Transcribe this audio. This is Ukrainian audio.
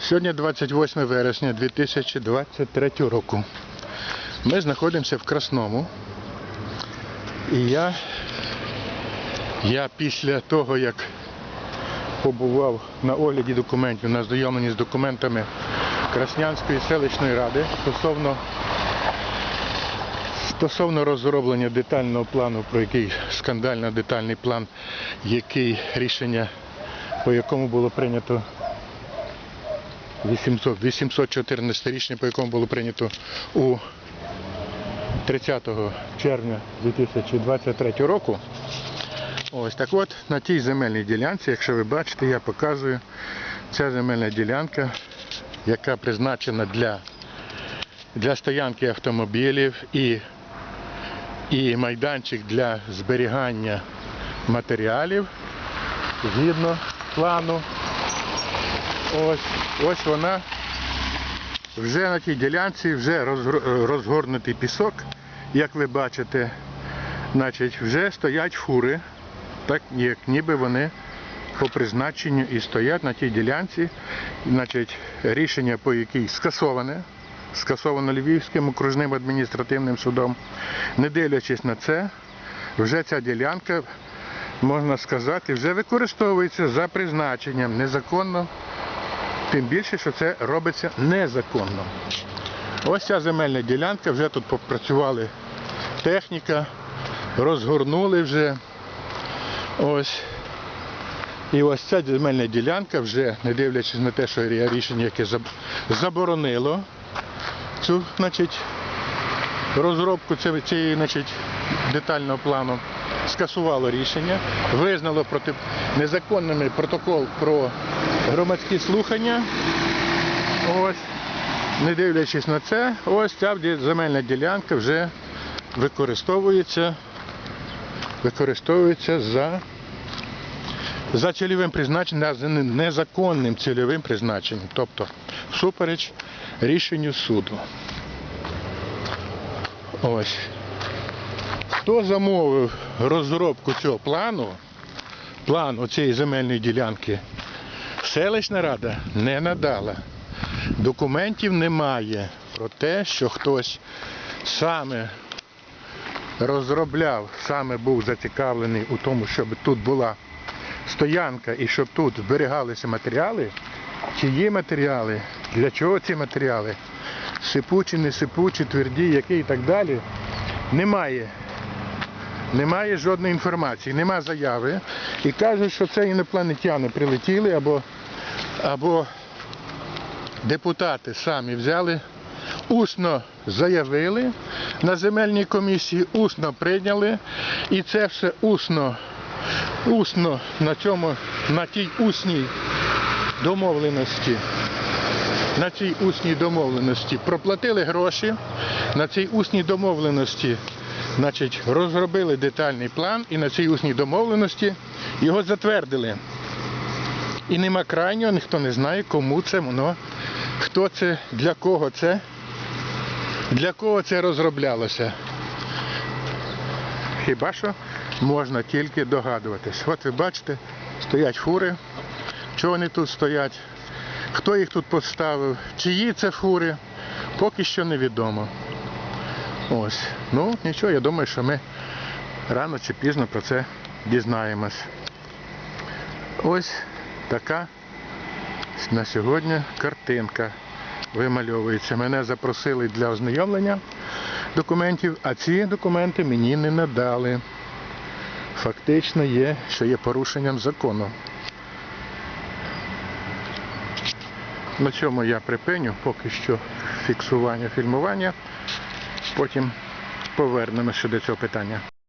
Сьогодні 28 вересня 2023 року. Ми знаходимося в Красному. І я, я після того, як побував на огляді документів, на знайомленні з документами Краснянської селищної ради стосовно, стосовно розроблення детального плану, про який скандально детальний план, який рішення, по якому було прийнято 800, 814 рішення, по якому було прийнято у 30 червня 2023 року. Ось так от на тій земельній ділянці, якщо ви бачите, я показую, ця земельна ділянка, яка призначена для, для стоянки автомобілів і, і майданчик для зберігання матеріалів згідно плану. Ось, ось вона вже на тій ділянці вже розгорнутий пісок, як ви бачите, значить, вже стоять фури, так як ніби вони по призначенню і стоять на тій ділянці. Значить, рішення по якій скасоване, скасовано Львівським окружним адміністративним судом. Не дивлячись на це, вже ця ділянка, можна сказати, вже використовується за призначенням незаконно Тим більше, що це робиться незаконно. Ось ця земельна ділянка, вже тут попрацювали техніка, розгорнули вже. Ось. І ось ця земельна ділянка вже, не дивлячись на те, що є рішення, яке заборонило цю значить, розробку цієї- значить, детального плану, скасувало рішення, визнало проти незаконними протокол про громадські слухання. Ось, не дивлячись на це, ось ця земельна ділянка вже використовується, використовується за, за цільовим призначенням, за незаконним цільовим призначенням, тобто всупереч рішенню суду. Ось. Хто замовив розробку цього плану, плану цієї земельної ділянки, селищна рада не надала. Документів немає про те, що хтось саме розробляв, саме був зацікавлений у тому, щоб тут була стоянка і щоб тут зберігалися матеріали, чиї матеріали, для чого ці матеріали, сипучі, не сипучі, тверді, які і так далі. Немає. Немає жодної інформації, нема заяви. І кажуть, що це інопланетяни прилетіли або, або депутати самі взяли, усно заявили на земельній комісії, усно прийняли. І це все усно, усно на цьому, на тій усній домовленості. На цій усній домовленості проплатили гроші, на цій усній домовленості значить, розробили детальний план і на цій усній домовленості його затвердили. І нема крайнього, ніхто не знає, кому це воно, хто це, для кого це, для кого це розроблялося. Хіба що можна тільки догадуватись. От ви бачите, стоять фури. Чого вони тут стоять? Хто їх тут поставив? Чиї це фури? Поки що невідомо. Ось. Ну, нічого, я думаю, що ми рано чи пізно про це дізнаємось. Ось така на сьогодні картинка вимальовується. Мене запросили для ознайомлення документів, а ці документи мені не надали. Фактично є, що є порушенням закону. На цьому я припиню поки що фіксування, фільмування. Потім повернемося до цього питання.